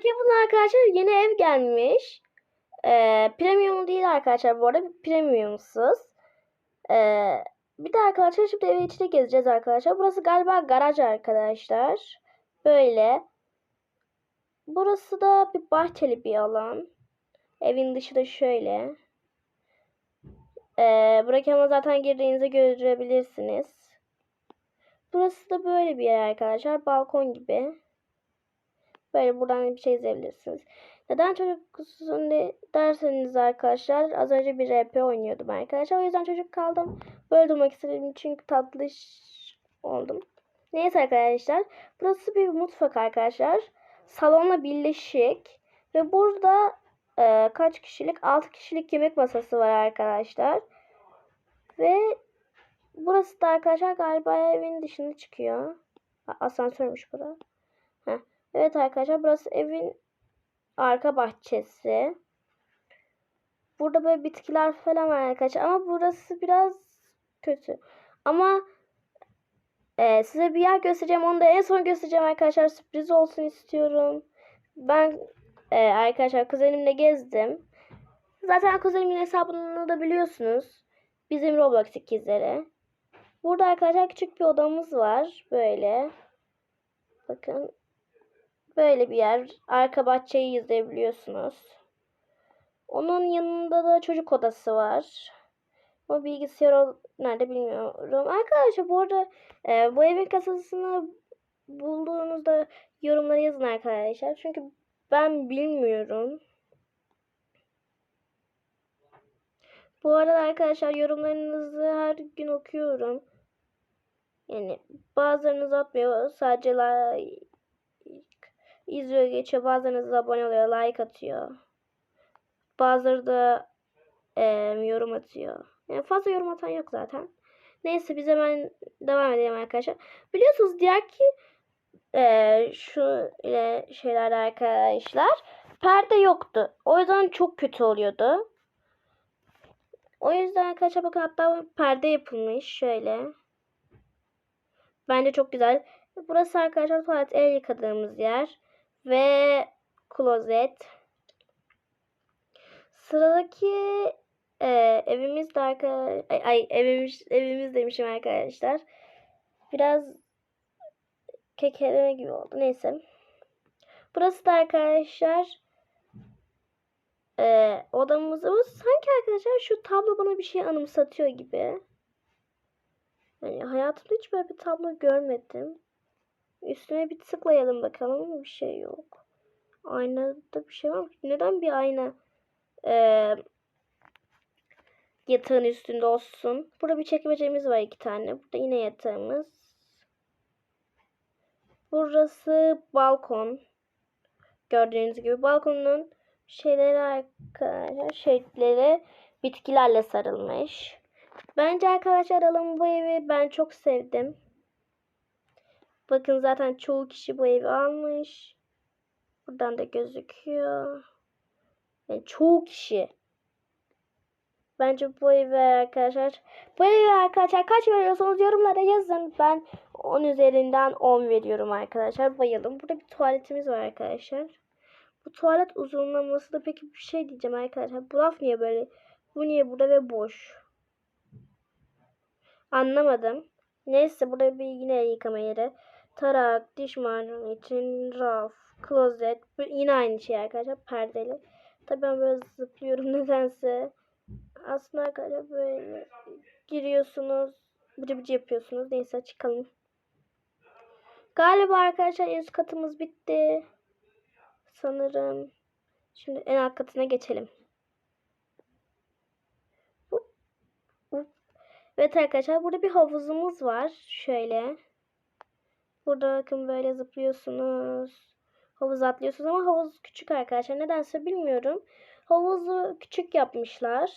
Bunlar arkadaşlar yeni ev gelmiş. Ee, premium değil arkadaşlar bu arada premiumsuz. Ee, bir de arkadaşlar şimdi evin içine gezeceğiz arkadaşlar. Burası galiba garaj arkadaşlar. Böyle. Burası da bir bahçeli bir alan. Evin dışı da şöyle. Ee, buraya ama zaten girdiğinizde görebilirsiniz. Burası da böyle bir yer arkadaşlar. Balkon gibi. Böyle buradan bir şey izleyebilirsiniz. Neden çocuksun de- derseniz arkadaşlar az önce bir RP oynuyordum arkadaşlar. O yüzden çocuk kaldım. Böyle durmak istedim çünkü tatlış oldum. Neyse arkadaşlar. Burası bir mutfak arkadaşlar. Salonla birleşik. Ve burada e, kaç kişilik? 6 kişilik yemek masası var arkadaşlar. Ve burası da arkadaşlar galiba evin dışına çıkıyor. Asansörmüş bura. Evet arkadaşlar burası evin arka bahçesi. Burada böyle bitkiler falan var arkadaşlar ama burası biraz kötü. Ama e, size bir yer göstereceğim. Onu da en son göstereceğim arkadaşlar. Sürpriz olsun istiyorum. Ben e, arkadaşlar kuzenimle gezdim. Zaten kuzenimin hesabını da biliyorsunuz. Bizim Roblox ikizleri. Burada arkadaşlar küçük bir odamız var. Böyle. Bakın. Böyle bir yer. Arka bahçeyi izleyebiliyorsunuz. Onun yanında da çocuk odası var. O bilgisayar nerede bilmiyorum. Arkadaşlar bu arada e, bu evin kasasını bulduğunuzda yorumlara yazın arkadaşlar. Çünkü ben bilmiyorum. Bu arada arkadaşlar yorumlarınızı her gün okuyorum. Yani bazılarınız atmıyor. Sadece like izliyor geçiyor. Bazılarınız abone oluyor. Like atıyor. Bazıları da em, yorum atıyor. Yani fazla yorum atan yok zaten. Neyse biz hemen devam edelim arkadaşlar. Biliyorsunuz diğer ki e, şu ile şeyler arkadaşlar perde yoktu. O yüzden çok kötü oluyordu. O yüzden arkadaşlar bakın hatta perde yapılmış şöyle. Bence çok güzel. Burası arkadaşlar tuvalet el yıkadığımız yer ve klozet. Sıradaki e, evimiz de ay, ay evimiz evimiz demişim arkadaşlar. Biraz kekeleme gibi oldu. Neyse. Burası da arkadaşlar e, odamız. Ama sanki arkadaşlar şu tablo bana bir şey anımsatıyor gibi. Yani hayatımda hiç böyle bir tablo görmedim. Üstüne bir tıklayalım bakalım bir şey yok. Aynada bir şey var mı? Neden bir ayna eee, yatağın üstünde olsun? Burada bir çekmecemiz var iki tane. Burada yine yatağımız. Burası balkon. Gördüğünüz gibi balkonun şeyleri arkadaşlar şeyleri bitkilerle sarılmış. Bence arkadaşlar alın bu evi ben çok sevdim. Bakın zaten çoğu kişi bu evi almış. Buradan da gözüküyor. Yani çoğu kişi. Bence bu evi arkadaşlar. Bu evi arkadaşlar kaç veriyorsanız yorumlara yazın. Ben 10 üzerinden 10 veriyorum arkadaşlar. Bayıldım. Burada bir tuvaletimiz var arkadaşlar. Bu tuvalet uzunlaması da peki bir şey diyeceğim arkadaşlar. Bu laf niye böyle? Bu niye burada ve boş? Anlamadım. Neyse burada bir yine yıkama yeri. Tarak, diş macunu için raf, klozet. Yine aynı şey arkadaşlar. Perdeli. Tabii ben böyle zıplıyorum nedense. Aslında arkadaşlar böyle giriyorsunuz. Bıcı bıcı yapıyorsunuz. Neyse çıkalım. Galiba arkadaşlar üst katımız bitti. Sanırım. Şimdi en alt katına geçelim. Evet arkadaşlar burada bir havuzumuz var. Şöyle. Burada bakın böyle zıplıyorsunuz. Havuza atlıyorsunuz ama havuz küçük arkadaşlar. Nedense bilmiyorum. Havuzu küçük yapmışlar.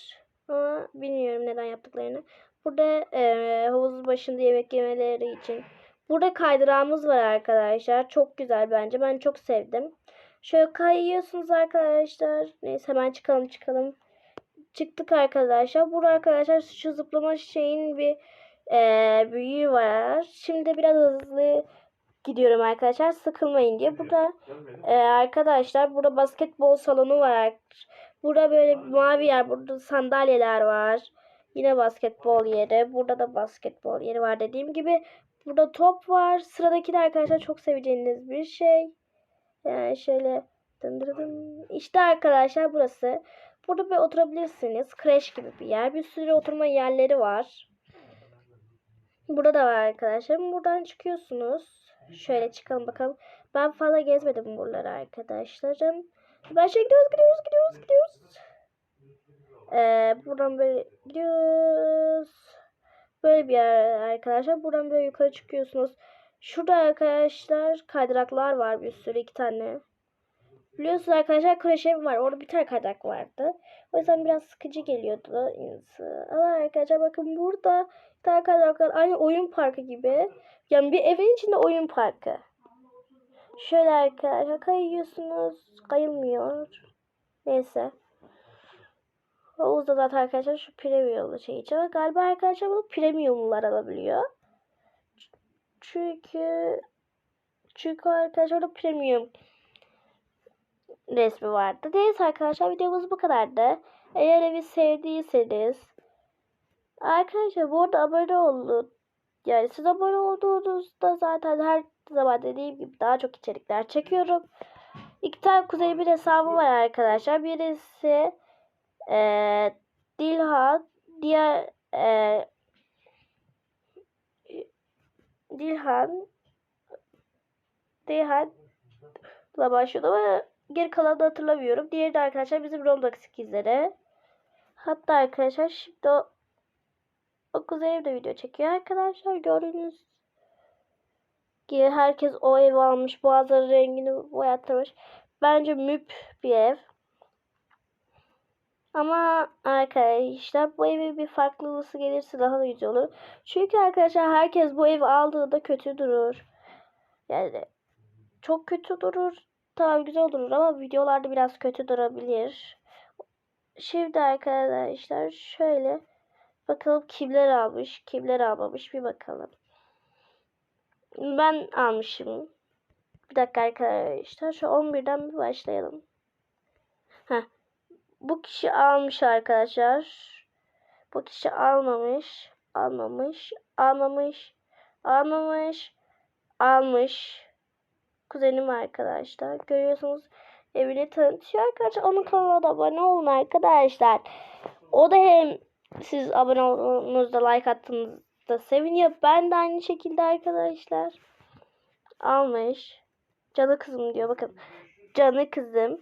Ama bilmiyorum neden yaptıklarını. Burada eee havuz başında yemek yemeleri için. Burada kaydırağımız var arkadaşlar. Çok güzel bence. Ben çok sevdim. Şöyle kayıyorsunuz arkadaşlar. Neyse hemen çıkalım çıkalım. Çıktık arkadaşlar. Burada arkadaşlar şu zıplama şeyin bir eee büyüğü var. Şimdi biraz hızlı gidiyorum arkadaşlar sıkılmayın diye. Burada e, arkadaşlar burada basketbol salonu var. Burada böyle mavi yer. Burada sandalyeler var. Yine basketbol yeri. Burada da basketbol yeri var dediğim gibi. Burada top var. Sıradaki de arkadaşlar çok seveceğiniz bir şey. Yani şöyle dın dın dın. İşte arkadaşlar burası. Burada bir oturabilirsiniz. Kreş gibi bir yer. Bir sürü oturma yerleri var. Burada da var arkadaşlar. Buradan çıkıyorsunuz. Şöyle çıkalım bakalım. Ben fazla gezmedim buraları arkadaşlarım. Ben şey gidiyoruz gidiyoruz gidiyoruz gidiyoruz. Ee, buradan böyle gidiyoruz. Böyle bir yer arkadaşlar. Buradan böyle yukarı çıkıyorsunuz. Şurada arkadaşlar kaydıraklar var bir sürü iki tane. Biliyorsunuz arkadaşlar kreş evi var. Orada bir tane kaydırak vardı. O yüzden biraz sıkıcı geliyordu insan. Ama arkadaşlar bakın burada kaydırak var. Aynı oyun parkı gibi. Yani bir evin içinde oyun parkı. Şöyle arkadaşlar kayıyorsunuz. Kayılmıyor. Neyse. Havuzda zaten arkadaşlar şu premiumlu şey için. Ama Galiba arkadaşlar bunu premiumlar alabiliyor. Çünkü çünkü arkadaşlar orada premium resmi vardı. Neyse arkadaşlar videomuz bu kadardı. Eğer evi sevdiyseniz arkadaşlar bu arada abone olun. Yani siz abone olduğunuzda zaten her zaman dediğim gibi daha çok içerikler çekiyorum. İki tane kuzeyimin hesabı var arkadaşlar. Birisi eee Dilhan, diğer eee Dilhan Dilhan'la başlıyordu ama geri kalanını hatırlamıyorum. Diğeri de arkadaşlar bizim Roblox ikizleri. Hatta arkadaşlar şimdi o, o kuzenim de video çekiyor arkadaşlar. Gördüğünüz gibi herkes o ev almış. Bazıları rengini boyattırmış. Bence müp bir ev. Ama arkadaşlar bu evin bir farklılığı gelirse daha da güzel olur. Çünkü arkadaşlar herkes bu evi aldığında kötü durur. Yani çok kötü durur. Tamam güzel durur ama videolarda biraz kötü durabilir. Şimdi arkadaşlar şöyle bakalım kimler almış, kimler almamış bir bakalım. Ben almışım. Bir dakika arkadaşlar şu 11'den bir başlayalım. Heh. Bu kişi almış arkadaşlar. Bu kişi almamış. Almamış. Almamış. Almamış. Almış. Kuzenim arkadaşlar. Görüyorsunuz evini tanıtıyor arkadaşlar. Onun kanalına da abone olun arkadaşlar. O da hem siz abone olduğunuzda like attığınızda seviniyor. Ben de aynı şekilde arkadaşlar. Almış. Canı kızım diyor. Bakın. Canı kızım.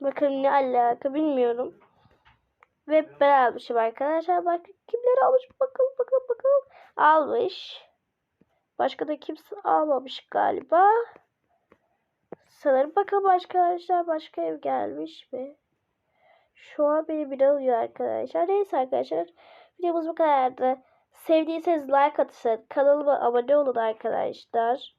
Bakın ne alaka bilmiyorum. Ve ben almışım arkadaşlar. Bak kimler almış bakalım bakalım bakalım. Almış. Başka da kimse almamış galiba. Sanırım bakalım arkadaşlar başka ev gelmiş mi? Şu an beni bir alıyor arkadaşlar. Neyse arkadaşlar. Videomuz bu kadardı. Sevdiyseniz like atın. Kanalıma abone olun arkadaşlar.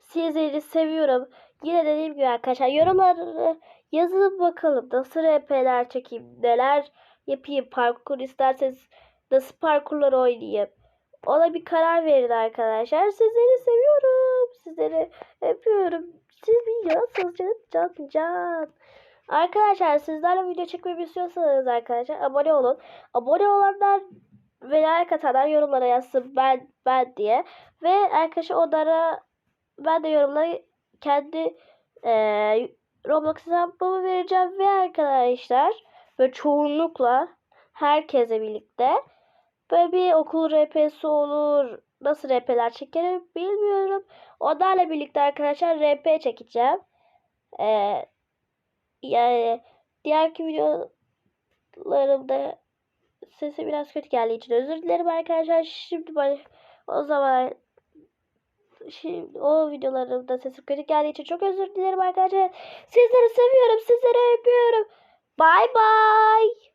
Sizleri seviyorum. Yine dediğim gibi arkadaşlar yorumları yazın bakalım. Nasıl RP'ler çekeyim, neler yapayım, parkur isterseniz nasıl parkurlar oynayayım. Ona bir karar verin arkadaşlar. Sizleri seviyorum. Sizleri öpüyorum. Siz biliyorsunuz can can can. Arkadaşlar sizlerle video çekmeyi istiyorsanız arkadaşlar abone olun. Abone olanlar ve like atanlar yorumlara yazsın ben ben diye. Ve arkadaşlar onlara ben de yorumlara kendi e, Roblox hesabımı vereceğim ve arkadaşlar ve çoğunlukla herkese birlikte böyle bir okul RP'si olur. Nasıl RP'ler çekerim bilmiyorum. Onlarla birlikte arkadaşlar RP çekeceğim. Ee, yani diğerki videolarımda sesi biraz kötü geldiği için özür dilerim arkadaşlar. Şimdi ben o zaman şimdi o videolarımda sesim kötü geldiği için çok özür dilerim arkadaşlar. Sizleri seviyorum. Sizleri öpüyorum. Bye bye.